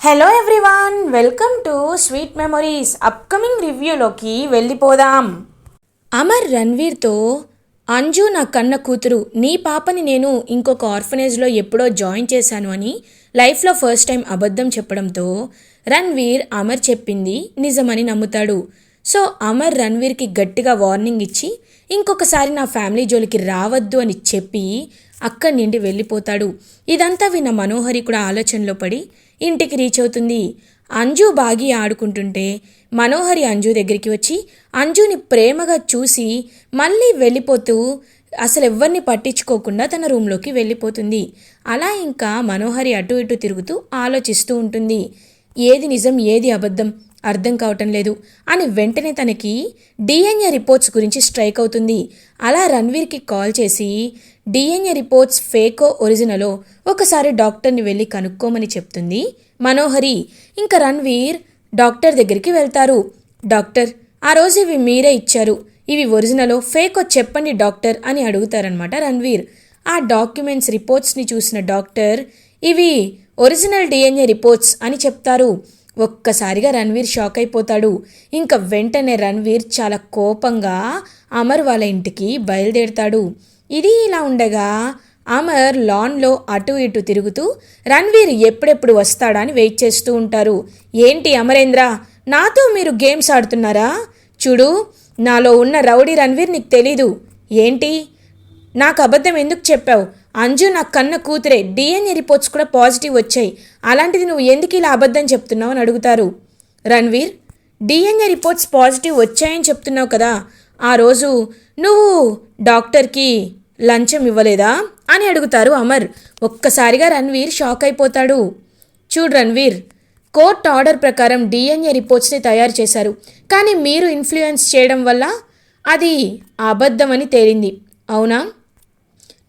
Hello everyone welcome to sweet memories upcoming రివ్యూలోకి వెళ్ళిపోదాం. అమర్ రణ్వీర్తో అంజు నా కన్న కూతురు నీ పాపని నేను ఇంకొక ఆర్ఫనేజ్లో ఎప్పుడో జాయిన్ చేశాను అని లైఫ్లో ఫస్ట్ టైం అబద్ధం చెప్పడంతో రణ్వీర్ అమర్ చెప్పింది నిజమని నమ్ముతాడు. సో అమర్ రణ్వీర్కి గట్టిగా వార్నింగ్ ఇచ్చి ఇంకొకసారి నా ఫ్యామిలీ జోలికి రావద్దు అని చెప్పి అక్కడి నుండి వెళ్ళిపోతాడు. ఇదంతా విన్న మనోహరి కూడా ఆలోచనలో పడి ఇంటికి రీచ్ అవుతుంది. అంజు బాగి ఆడుకుంటుంటే మనోహరి అంజు దగ్గరికి వచ్చి అంజుని ప్రేమగా చూసి మళ్ళీ వెళ్ళిపోతూ అసలు ఎవరిని పట్టించుకోకుండా తన రూమ్లోకి వెళ్ళిపోతుంది. అలా ఇంకా మనోహరి అటు ఇటు తిరుగుతూ ఆలోచిస్తూ ఉంటుంది. ఏది నిజం ఏది అబద్ధం అర్థం కావటం లేదు అని వెంటనే తనకి డిఎన్ఏ రిపోర్ట్స్ గురించి స్ట్రైక్ అవుతుంది. అలా రణ్వీర్కి కాల్ చేసి డిఎన్ఏ రిపోర్ట్స్ ఫేకో ఒరిజినలో ఒకసారి డాక్టర్ని వెళ్ళి కనుక్కోమని చెప్తుంది మనోహరి. ఇంకా రణ్వీర్ డాక్టర్ దగ్గరికి వెళ్తారు. డాక్టర్ ఆ రోజు ఇవి మీరే ఇచ్చారు. ఇవి ఒరిజినలో ఫేకో చెప్పండి డాక్టర్ అని అడుగుతారనమాట రణ్వీర్. ఆ డాక్యుమెంట్స్ రిపోర్ట్స్ని చూసిన డాక్టర్ ఇవి ఒరిజినల్ డిఎన్ఏ రిపోర్ట్స్ అని చెప్తారు. ఒక్కసారిగా రణ్వీర్ షాక్ అయిపోతాడు. ఇంకా వెంటనే రణ్వీర్ చాలా కోపంగా అమర్ వాళ్ళ ఇంటికి బయలుదేరుతాడు. ఇది ఇలా ఉండగా అమర్ లాన్లో అటు ఇటు తిరుగుతూ రణ్వీర్ ఎప్పుడెప్పుడు వస్తాడా అని వెయిట్ చేస్తూ ఉంటారు. ఏంటి అమరేంద్ర నాతో మీరు గేమ్స్ ఆడుతున్నారా? చూడు నాలో ఉన్న రౌడీ రణ్వీర్ నీకు తెలీదు. ఏంటి? నాకు అబద్ధం ఎందుకు చెప్పావు? అంజు నా కన్న కూతురే డిఎన్ఏ రిపోర్ట్స్ కూడా పాజిటివ్ వచ్చాయి. అలాంటిది నువ్వు ఎందుకు ఇలా అబద్ధం చెప్తున్నావు అని అడుగుతారు. రణ్వీర్ డిఎన్ఏ రిపోర్ట్స్ పాజిటివ్ వచ్చాయని చెప్తున్నావు కదా. ఆ రోజు నువ్వు డాక్టర్కి లంచం ఇవ్వలేదా? అని అడుగుతారు అమర్. ఒక్కసారిగా రణ్వీర్ షాక్ అయిపోతాడు. చూడు రణ్వీర్ కోర్ట్ ఆర్డర్ ప్రకారం డిఎన్ఏ రిపోర్ట్స్ని తయారు చేశారు. కానీ మీరు ఇన్ఫ్లుయెన్స్ చేయడం వల్ల అది అబద్ధమని తేలింది. అవునా?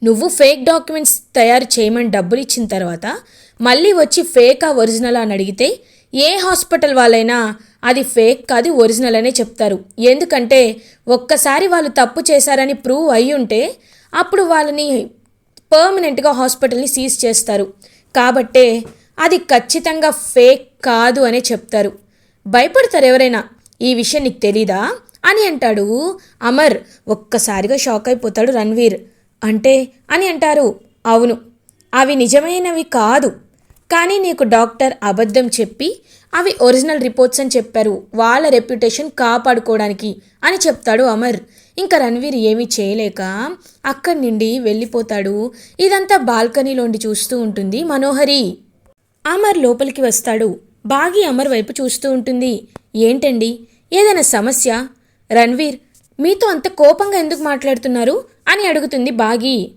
నువ్వు ఫేక్ డాక్యుమెంట్స్ తయారు చేయమని డబ్బులు ఇచ్చిన తర్వాత మళ్ళీ వచ్చి ఫేకా ఒరిజినల్ అని అడిగితే ఏ హాస్పిటల్ వాళ్ళైనా అది ఫేక్ కాదు ఒరిజినల్ అనే చెప్తారు. ఎందుకంటే ఒక్కసారి వాళ్ళు తప్పు చేశారని ప్రూవ్ అయ్యుంటే ఉంటే అప్పుడు వాళ్ళని పర్మనెంట్గా హాస్పిటల్ని సీజ్ చేస్తారు. కాబట్టే అది ఖచ్చితంగా ఫేక్ కాదు అనే చెప్తారు. భయపడతారు ఎవరైనా ఈ విషయం నీకు తెలీదా? అని అంటాడు అమర్. ఒక్కసారిగా షాక్ అయిపోతాడు రణ్వీర్. అంటే అని అంటారు. అవును అవి నిజమైనవి కాదు. కానీ నీకు డాక్టర్ అబద్ధం చెప్పి అవి ఒరిజినల్ రిపోర్ట్స్ అని చెప్పారు. వాళ్ళ రెప్యుటేషన్ కాపాడుకోవడానికి అని చెప్తాడు అమర్. ఇంకా రణవీర్ ఏమీ చేయలేక అక్కడి నుండి వెళ్ళిపోతాడు. ఇదంతా బాల్కనీలోండి చూస్తూ ఉంటుంది మనోహరి. అమర్ లోపలికి వస్తాడు. బాగి అమర్ వైపు చూస్తూ ఉంటుంది. ఏంటండి? ఏదైనా సమస్య? రణ్వీర్ మీతో అంత కోపంగా ఎందుకు మాట్లాడుతున్నారు? అని అడుగుతుంది బాగి.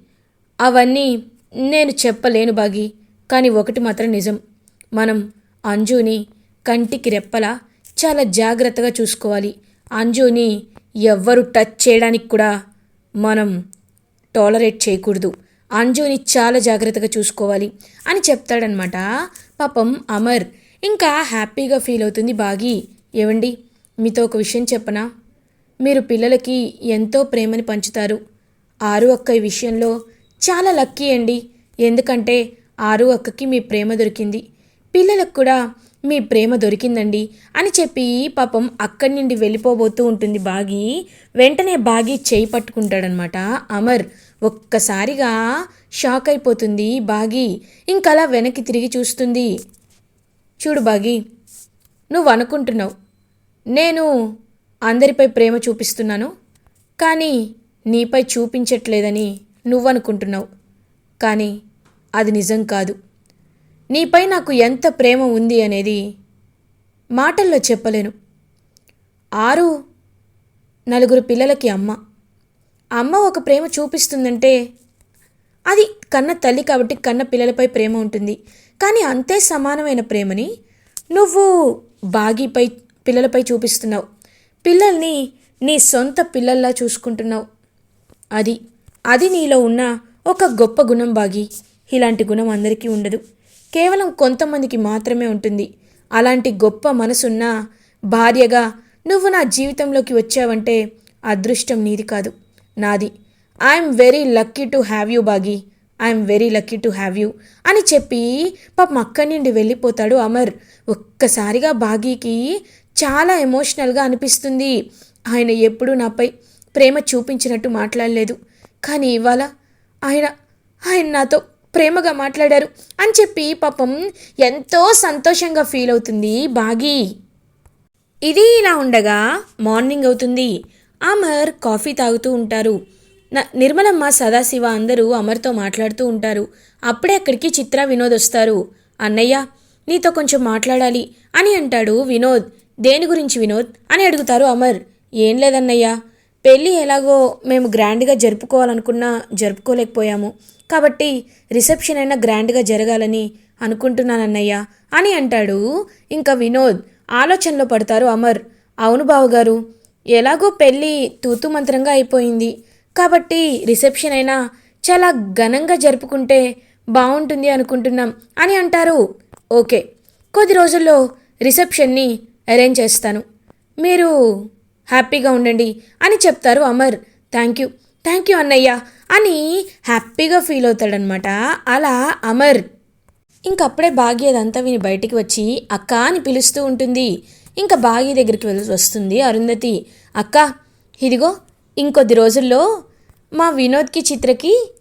అవన్నీ నేను చెప్పలేను బాగి కానీ ఒకటి మాత్రం నిజం. మనం అంజుని కంటికి రెప్పలా చాలా జాగ్రత్తగా చూసుకోవాలి. అంజుని ఎవ్వరు టచ్ చేయడానికి కూడా మనం టాలరేట్ చేయకూడదు. అంజుని చాలా జాగ్రత్తగా చూసుకోవాలి అని చెప్తాడనమాట పాపం అమర్ ఇంకా హ్యాపీగా ఫీల్ అవుతుంది. బాగి ఏవండి? మీతో ఒక విషయం చెప్పనా? మీరు పిల్లలకి ఎంతో ప్రేమని పంచుతారు. ఆరు అక్క ఈ విషయంలో చాలా లక్కీ అండి. ఎందుకంటే ఆరు అక్కకి మీ ప్రేమ దొరికింది. పిల్లలకు కూడా మీ ప్రేమ దొరికిందండి అని చెప్పి పాపం అక్కడి నుండి వెళ్ళిపోబోతూ ఉంటుంది బాగి. వెంటనే బాగి చేయి పట్టుకుంటాడనమాట. అమర్ ఒక్కసారిగా షాక్ అయిపోతుంది బాగి. ఇంకలా వెనక్కి తిరిగి చూస్తుంది. చూడు బాగి నువ్వు అనుకుంటున్నావు. నేను అందరిపై ప్రేమ చూపిస్తున్నాను కానీ నీపై చూపించట్లేదని నువ్వనుకుంటున్నావు. కానీ అది నిజం కాదు. నీపై నాకు ఎంత ప్రేమ ఉంది అనేది మాటల్లో చెప్పలేను. ఆరు నలుగురు పిల్లలకి అమ్మ. అమ్మ ఒక ప్రేమ చూపిస్తుందంటే అది కన్న తల్లి కాబట్టి కన్న పిల్లలపై ప్రేమ ఉంటుంది. కానీ అంతే సమానమైన ప్రేమని నువ్వు బాగీపై పిల్లలపై చూపిస్తున్నావు. పిల్లల్ని నీ సొంత పిల్లల్లా చూసుకుంటున్నావు. అది అది నీలో ఉన్న ఒక గొప్ప గుణం బాగి ఇలాంటి గుణం అందరికీ ఉండదు. కేవలం కొంతమందికి మాత్రమే ఉంటుంది. అలాంటి గొప్ప మనసున్న భార్యగా నువ్వు నా జీవితంలోకి వచ్చావంటే అదృష్టం నీది కాదు. నాది. I'm very lucky to have you Bagi. I'm very lucky to have you అని చెప్పి పాపం అక్కడి నుండి వెళ్ళిపోతాడు అమర్. ఒక్కసారిగా బాగీకి చాలా ఎమోషనల్గా అనిపిస్తుంది. ఆయన ఎప్పుడూ నాపై ప్రేమ చూపించినట్టు మాట్లాడలేదు. కానీ ఇవాళ ఆయన ఆయన నాతో ప్రేమగా మాట్లాడారు అని చెప్పి పాపం ఎంతో సంతోషంగా ఫీల్ అవుతుంది బాగీ. ఇది ఇలా ఉండగా మార్నింగ్ అవుతుంది. అమర్ కాఫీ తాగుతూ ఉంటారు. న- నిర్మలమ్మ సదాశివ అందరూ అమర్తో మాట్లాడుతూ ఉంటారు. అప్పుడే అక్కడికి చిత్ర వినోద్ వస్తారు. అన్నయ్య నీతో కొంచెం మాట్లాడాలి అని అంటాడు వినోద్. దేని గురించి వినోద్? అని అడుగుతారు అమర్. ఏం లేదన్నయ్య. పెళ్ళి ఎలాగో మేము గ్రాండ్గా జరుపుకోవాలనుకున్నా జరుపుకోలేకపోయాము. కాబట్టి రిసెప్షన్ అయినా గ్రాండ్గా జరగాలని అనుకుంటున్నానన్నయ్య అని అంటాడు. ఇంకా వినోద్ ఆలోచనలో పడతారు అమర్. అవును బావగారు ఎలాగో పెళ్ళి తూతు మంత్రంగా అయిపోయింది. కాబట్టి రిసెప్షన్ అయినా చాలా ఘనంగా జరుపుకుంటే బాగుంటుంది అనుకుంటున్నాం అని అంటారు. ఓకే కొద్ది రోజుల్లో రిసెప్షన్ని అరేంజ్ చేస్తాను. మీరు హ్యాపీగా ఉండండి అని చెప్తారు Amar. Thank you. Thank you అన్నయ్య. అని హ్యాపీగా ఫీల్ అవుతాడనమాట అలా అమర్ ఇంకప్పుడే భాగ్య అదంతా విని బయటికి వచ్చి అక్క అని పిలుస్తూ ఉంటుంది. ఇంకా భాగ్య దగ్గరికి వెళ్ళి వస్తుంది అరుంధతి. అక్క ఇదిగో ఇంకొద్ది రోజుల్లో మా వినోద్కి చిత్రకి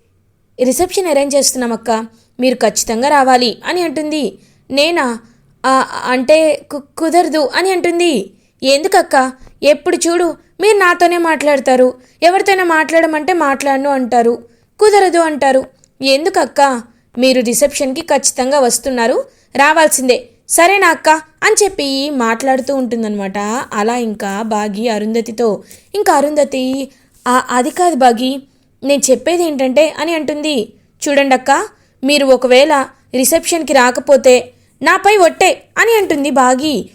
రిసెప్షన్ అరేంజ్ చేస్తున్నాం అక్క. మీరు ఖచ్చితంగా రావాలి అని అంటుంది. నేనా? అంటే కు- కుదరదు అని అంటుంది. ఎందుకక్క? ఎప్పుడు చూడు మీరు నాతోనే మాట్లాడతారు. ఎవరితోనే మాట్లాడమంటే మాట్లాడను అంటారు. కుదరదు అంటారు. ఎందుకక్క మీరు రిసెప్షన్కి ఖచ్చితంగా వస్తున్నారు. రావాల్సిందే. సరేనా అక్క? అని చెప్పి మాట్లాడుతూ ఉంటుందన్నమాట. అలా ఇంకా బాగి అరుంధతితో. ఇంకా అరుంధతి అది కాదు బాగి. నేను చెప్పేది ఏంటంటే అని అంటుంది. చూడండి అక్క మీరు ఒకవేళ రిసెప్షన్కి రాకపోతే నాపై ఒట్టే అని అంటుంది బాగి.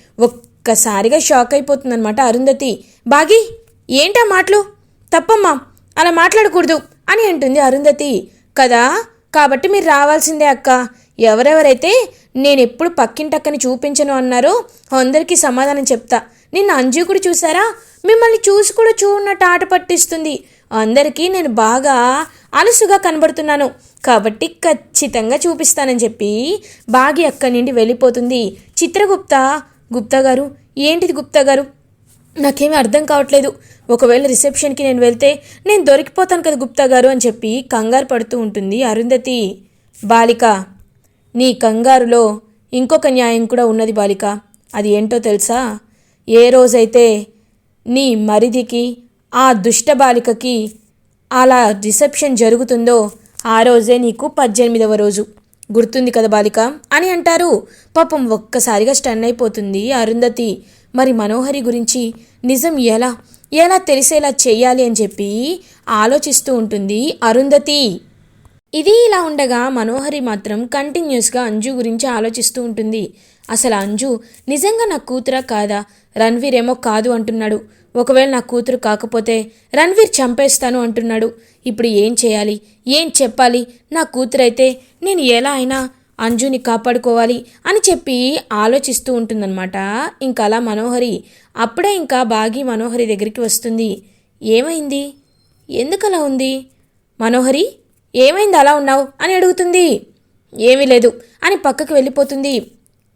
ఒక్కసారిగా షాక్ అయిపోతుందన్నమాట అరుంధతి. బాగి ఏంటా మాటలు? తప్పమ్మా అలా మాట్లాడకూడదు అని అంటుంది అరుంధతి. కదా కాబట్టి మీరు రావాల్సిందే అక్క. ఎవరెవరైతే నేను ఎప్పుడు పక్కింటక్కని చూపించను అన్నారో అందరికీ సమాధానం చెప్తా. నిన్న అంజు కూడా చూసారా మిమ్మల్ని చూసి కూడా చూడనట్టు ఆట పట్టిస్తుంది. అందరికీ నేను బాగా అలసుగా కనబడుతున్నాను. కాబట్టి ఖచ్చితంగా చూపిస్తానని చెప్పి బాగి అక్కడి నుండి వెళ్ళిపోతుంది. చిత్రగుప్త గుప్తా గారు ఏంటిది గుప్తా గారు? నాకేమీ అర్థం కావట్లేదు. ఒకవేళ రిసెప్షన్కి నేను వెళ్తే నేను దొరికిపోతాను కదా గుప్తా గారు అని చెప్పి కంగారు పడుతూ ఉంటుంది అరుంధతి. బాలిక నీ కంగారులో ఇంకొక న్యాయం కూడా ఉన్నది బాలిక. అది ఏంటో తెలుసా? ఏ రోజైతే నీ మరిదికి ఆ దుష్ట బాలికకి అలా రిసెప్షన్ జరుగుతుందో ఆ రోజే నీకు పద్దెనిమిదవ రోజు. గుర్తుంది కదా బాలిక? అని అంటారు. పాపం ఒక్కసారిగా స్టన్ అయిపోతుంది అరుంధతి. మరి మనోహరి గురించి నిజం ఎలా? ఎలా తెలిసేలా చేయాలి అని చెప్పి ఆలోచిస్తూ ఉంటుంది అరుంధతి. ఇది ఇలా ఉండగా మనోహరి మాత్రం కంటిన్యూస్గా అంజు గురించి ఆలోచిస్తూ ఉంటుంది. అసలు అంజు నిజంగా నా కూతురా కాదా? రణ్వీర్ ఏమో కాదు అంటున్నాడు. ఒకవేళ నా కూతురు కాకపోతే రణ్వీర్ చంపేస్తాను అంటున్నాడు. ఇప్పుడు ఏం చేయాలి? ఏం చెప్పాలి? నా కూతురైతే నేను ఎలా అయినా అంజుని కాపాడుకోవాలి అని చెప్పి ఆలోచిస్తూ ఉంటుందన్నమాట. ఇంకా అలా మనోహరి అప్పుడే ఇంకా బాగి మనోహరి దగ్గరికి వస్తుంది. ఏమైంది? ఎందుకలా ఉంది? మనోహరి ఏమైంది అలా ఉన్నావు? అని అడుగుతుంది. ఏమీ లేదు అని పక్కకు వెళ్ళిపోతుంది.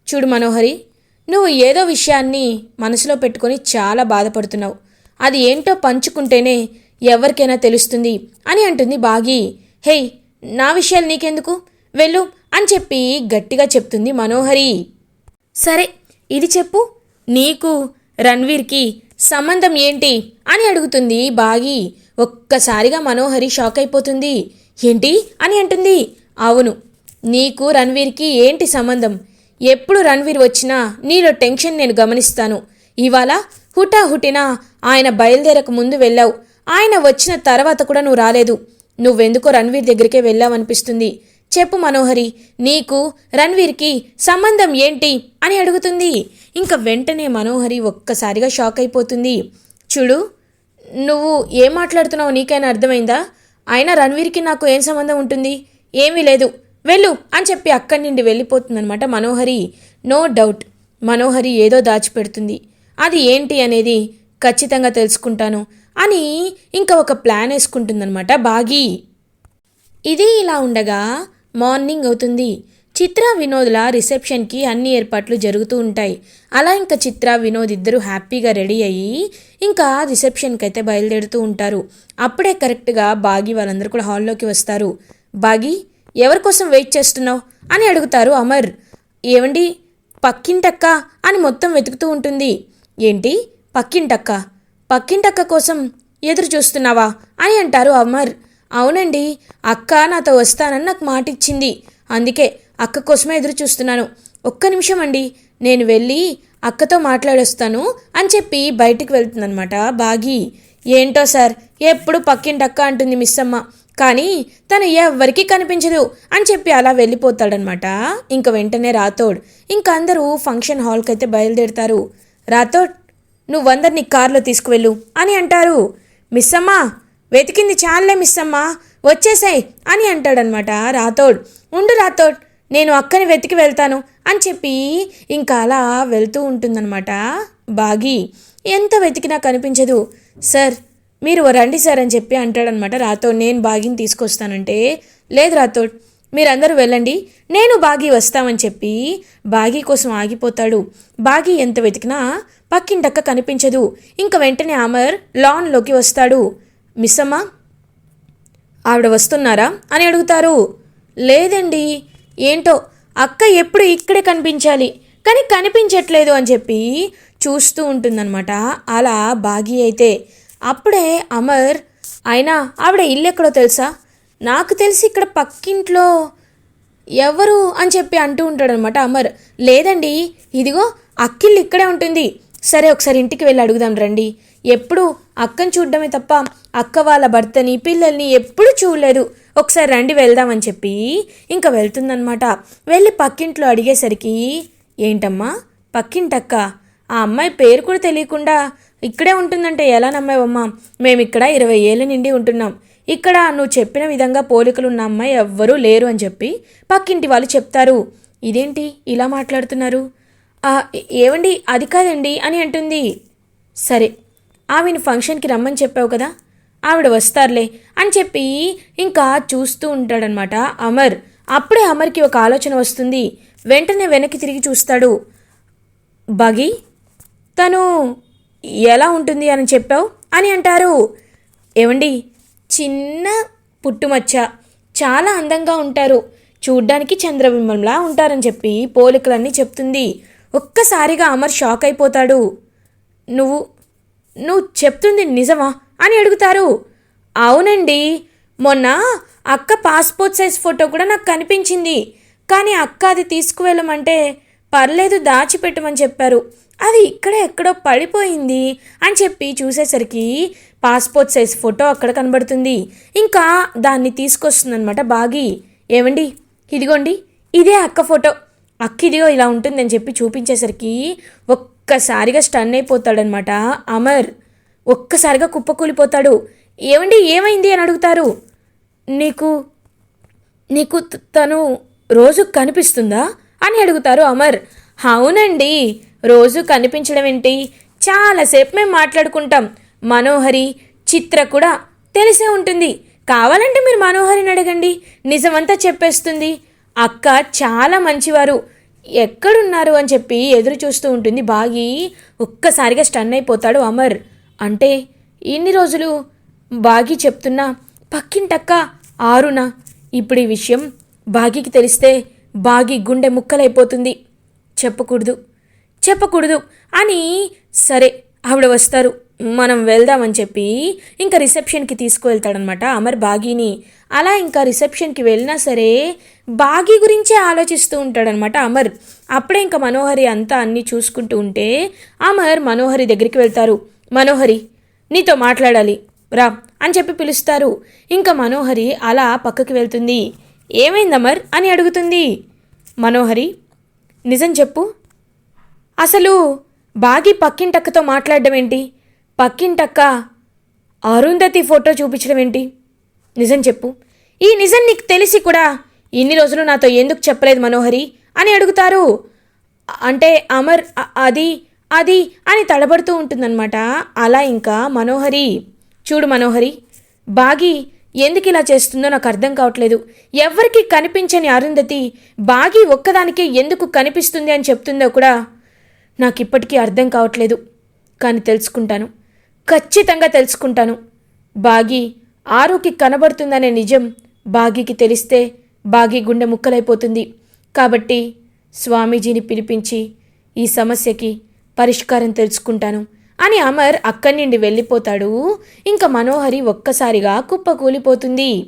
చూడు మనోహరి నువ్వు ఏదో విషయాన్ని మనసులో పెట్టుకొని చాలా బాధపడుతున్నావు. అది ఏంటో పంచుకుంటేనే ఎవరికైనా తెలుస్తుంది అని అంటుంది బాగి. హేయ్ నా విషయాలు నీకెందుకు? వెళ్ళు అని చెప్పి గట్టిగా చెప్తుంది మనోహరి. సరే ఇది చెప్పు. నీకు రణ్వీర్కి సంబంధం ఏంటి అని అడుగుతుంది బాగి. ఒక్కసారిగా మనోహరి షాక్ అయిపోతుంది. ఏంటి? అని అంటుంది. అవును నీకు రణ్వీర్కి ఏంటి సంబంధం? ఎప్పుడు రణ్వీర్ వచ్చినా నీలో టెన్షన్ నేను గమనిస్తాను. ఇవాళ హుటాహుటిన ఆయన బయలుదేరక ముందు వెళ్ళావు. ఆయన వచ్చిన తర్వాత కూడా నువ్వు రాలేదు. నువ్వెందుకో రణ్వీర్ దగ్గరికే వెళ్ళావనిపిస్తుంది. చెప్పు మనోహరి నీకు రణ్వీర్కి సంబంధం ఏంటి అని అడుగుతుంది. ఇంకా వెంటనే మనోహరి ఒక్కసారిగా షాక్ అయిపోతుంది. చూడు నువ్వు ఏం మాట్లాడుతున్నావు నీకైనా అర్థమైందా? అయినా రణ్వీర్కి నాకు ఏం సంబంధం ఉంటుంది? ఏమీ లేదు. వెళ్ళు అని చెప్పి అక్కడి నుండి వెళ్ళిపోతుందనమాట మనోహరి. నో డౌట్ మనోహరి ఏదో దాచిపెడుతుంది. అది ఏంటి అనేది ఖచ్చితంగా తెలుసుకుంటాను అని ఇంకా ఒక ప్లాన్ వేసుకుంటుందన్నమాట బాగి. ఇది ఇలా ఉండగా మార్నింగ్ అవుతుంది. చిత్ర వినోద్ల రిసెప్షన్కి అన్ని ఏర్పాట్లు జరుగుతూ ఉంటాయి. అలా ఇంకా చిత్ర వినోద్ ఇద్దరు హ్యాపీగా రెడీ అయ్యి ఇంకా రిసెప్షన్కి అయితే బయలుదేరుతూ ఉంటారు. అప్పుడే కరెక్ట్గా బాగి వాళ్ళందరూ కూడా హాల్లోకి వస్తారు. బాగి ఎవరి కోసం వెయిట్ చేస్తున్నావు? అని అడుగుతారు అమర్. ఏమండి పక్కింటక్క అని మొత్తం వెతుకుతూ ఉంటుంది. ఏంటి? పక్కింటక్క. పక్కింటక్క కోసం ఎదురు చూస్తున్నావా? అని అంటారు అమర్. అవునండి. అక్క నాతో వస్తానని నాకు మాట ఇచ్చింది అందుకే అక్క కోసమే ఎదురు చూస్తున్నాను. ఒక్క నిమిషం అండి. నేను వెళ్ళి అక్కతో మాట్లాడొస్తాను అని చెప్పి బయటికి వెళ్తుందనమాట బాగి. ఏంటో సార్? ఎప్పుడు పక్కింటక్క అంటుంది మిస్ అమ్మ కానీ తను ఎవ్వరికీ కనిపించదు అని చెప్పి అలా వెళ్ళిపోతాడనమాట. ఇంక వెంటనే రాతోడ్ ఇంక అందరూ ఫంక్షన్ హాల్కి అయితే బయలుదేరుతారు. రాతోడ్ నువ్వు కారులో తీసుకువెళ్ళు అని అంటారు. మిస్ అమ్మా వెతికింది చాలే మిస్ అమ్మా వచ్చేసాయి అని అంటాడనమాట రాతోడ్ ఉండు రాతోడ్ నేను అక్కని వెతికి వెళ్తాను అని చెప్పి ఇంకా అలా వెళ్తూ ఉంటుందన్నమాట బాగి. ఎంత వెతికినా కనిపించదు. సార్ మీరు రండి సార్ అని చెప్పి అంటాడనమాట. రాతో నేను బాగిని తీసుకొస్తానంటే? లేదు రాతో మీరందరూ వెళ్ళండి. నేను బాగి వస్తామని చెప్పి బాగి కోసం ఆగిపోతాడు. బాగి ఎంత వెతికినా పక్కింటక్క కనిపించదు. ఇంక వెంటనే అమర్ లాన్లోకి వస్తాడు. మిస్ అమ్మా ఆవిడ వస్తున్నారా? అని అడుగుతారు. లేదండి. ఏంటో అక్క ఎప్పుడు ఇక్కడే కనిపించాలి. కానీ కనిపించట్లేదు అని చెప్పి చూస్తూ ఉంటుందన్నమాట అలా బాగి అయితే అప్పుడే అమర్ అయినా ఆవిడ ఇల్లు ఎక్కడో తెలుసా? నాకు తెలిసి ఇక్కడ పక్కింట్లో ఎవరు? అని చెప్పి అంటూ ఉంటాడనమాట అమర్. లేదండి ఇదిగో అక్కిళ్ళు ఇక్కడే ఉంటుంది. సరే ఒకసారి ఇంటికి వెళ్ళి అడుగుదాం రండి. ఎప్పుడు అక్కని చూడడమే తప్ప అక్క వాళ్ళ భర్తని పిల్లల్ని ఎప్పుడు చూడలేదు. ఒకసారి రండి వెళ్దామని చెప్పి ఇంకా వెళ్తుందనమాట వెళ్ళి పక్కింట్లో అడిగేసరికి ఏంటమ్మా? పక్కింటక్క? ఆ అమ్మాయి పేరు కూడా తెలియకుండా ఇక్కడే ఉంటుందంటే ఎలా నమ్మావమ్మా? మేమిక్కడ ఇరవై ఏళ్ళ నిండి ఉంటున్నాం. ఇక్కడ నువ్వు చెప్పిన విధంగా పోలికలు ఉన్న అమ్మాయి ఎవ్వరూ లేరు అని చెప్పి పక్కింటి వాళ్ళు చెప్తారు. ఇదేంటి ఇలా మాట్లాడుతున్నారు? "ఆ, ఏవండి? అది కాదండి అని అంటుంది. సరే ఆమెను ఫంక్షన్కి రమ్మని చెప్పావు కదా? ఆవిడ వస్తారులే అని చెప్పి ఇంకా చూస్తూ ఉంటాడనమాట అమర్. అప్పుడే అమర్కి ఒక ఆలోచన వస్తుంది. వెంటనే వెనక్కి తిరిగి చూస్తాడు. బగి తను ఎలా ఉంటుంది అని చెప్పావు? అని అంటారు. ఏమండి? చిన్న పుట్టుమచ్చ. చాలా అందంగా ఉంటారు. చూడ్డానికి చంద్రబింబంలా ఉంటారని చెప్పి పోలికలన్నీ చెప్తుంది. ఒక్కసారిగా అమర్ షాక్ అయిపోతాడు. నువ్వు నువ్వు చెప్తుంది నిజమా? అని అడుగుతారు. అవునండి. మొన్న అక్క పాస్పోర్ట్ సైజ్ ఫోటో కూడా నాకు కనిపించింది. కానీ అక్క అది తీసుకువెళ్ళమంటే పర్లేదు దాచిపెట్టమని చెప్పారు. అది ఇక్కడ ఎక్కడో పడిపోయింది అని చెప్పి చూసేసరికి పాస్పోర్ట్ సైజ్ ఫోటో అక్కడ కనబడుతుంది. ఇంకా దాన్ని తీసుకొస్తుందనమాట బాగి. ఏమండి ఇదిగోండి ఇదే అక్క ఫోటో. అక్క ఇదిగో ఇలా ఉంటుందని చెప్పి చూపించేసరికి ఒక్కసారిగా స్టన్ అయిపోతాడనమాట అమర్. ఒక్కసారిగా కుప్పకూలిపోతాడు. ఏమండి ఏమైంది అని అడుగుతారు. నీకు నీకు తను రోజు కనిపిస్తుందా? అని అడుగుతారు అమర్. అవునండి రోజు కనిపించడం ఏంటి? చాలాసేపు మేము మాట్లాడుకుంటాం. మనోహరి చిత్ర కూడా తెలిసే ఉంటుంది. కావాలంటే మీరు మనోహరిని అడగండి. నిజమంతా చెప్పేస్తుంది. అక్క చాలా మంచివారు. ఎక్కడున్నారు అని చెప్పి ఎదురు చూస్తూ ఉంటుంది బాగి. ఒక్కసారిగా స్టన్ అయిపోతాడు అమర్. అంటే ఇన్ని రోజులు బాగి చెప్తున్నా పక్కింటక్క ఆరునా. ఇప్పుడు ఈ విషయం బాగికి తెలిస్తే బాగి గుండె ముక్కలైపోతుంది. చెప్పకూడదు. చెప్పకూడదు. అని సరే ఆవిడ వస్తారు. మనం వెళ్దామని చెప్పి ఇంకా రిసెప్షన్కి తీసుకువెళ్తాడనమాట అమర్ బాగీని. అలా ఇంకా రిసెప్షన్కి వెళ్ళినా సరే బాగీ గురించే ఆలోచిస్తూ ఉంటాడనమాట అమర్. అప్పుడే ఇంకా మనోహరి అంతా అన్నీ చూసుకుంటూ ఉంటే అమర్ మనోహరి దగ్గరికి వెళ్తారు. మనోహరి నీతో మాట్లాడాలి. రా అని చెప్పి పిలుస్తారు. ఇంకా మనోహరి అలా పక్కకి వెళ్తుంది. ఏమైంది అమర్ అని అడుగుతుంది. మనోహరి నిజం చెప్పు. అసలు బాగి పక్కింటక్కతో మాట్లాడడం ఏంటి? పక్కింటక్క అరుంధతి ఫోటో చూపించడం ఏంటి? నిజం చెప్పు. ఈ నిజం నీకు తెలిసి కూడా ఇన్ని రోజులు నాతో ఎందుకు చెప్పలేదు మనోహరి అని అడుగుతారు. అంటే అమర్ అది అది అని తడబడుతూ ఉంటుందన్నమాట. అలా ఇంకా మనోహరి చూడు మనోహరి బాగి ఎందుకు ఇలా చేస్తుందో నాకు అర్థం కావట్లేదు. ఎవరికి కనిపించని అరుంధతి బాగి ఒక్కదానికే ఎందుకు కనిపిస్తుంది అని చెప్తుందో కూడా నాకు ఇప్పటికీ అర్థం కావట్లేదు. కానీ తెలుసుకుంటాను. ఖచ్చితంగా తెలుసుకుంటాను. బాగి ఆరుకి కనబడుతుందనే నిజం బాగికి తెలిస్తే బాగి గుండె ముక్కలైపోతుంది. కాబట్టి స్వామీజీని పిలిపించి ఈ సమస్యకి పరిష్కారం తెలుసుకుంటాను. అని అమర్ అక్కడి నుండి వెళ్ళిపోతాడు. ఇంకా మనోహరి ఒక్కసారిగా కుప్పకూలిపోతుంది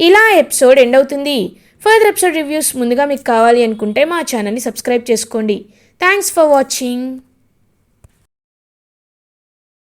ఇలా ఎపిసోడ్ ఎండ్ అవుతుంది. ఫర్దర్ ఎపిసోడ్ రివ్యూస్ ముందుగా మీకు కావాలి అనుకుంటే మా ఛానల్ని సబ్స్క్రైబ్ చేసుకోండి. Thanks for watching.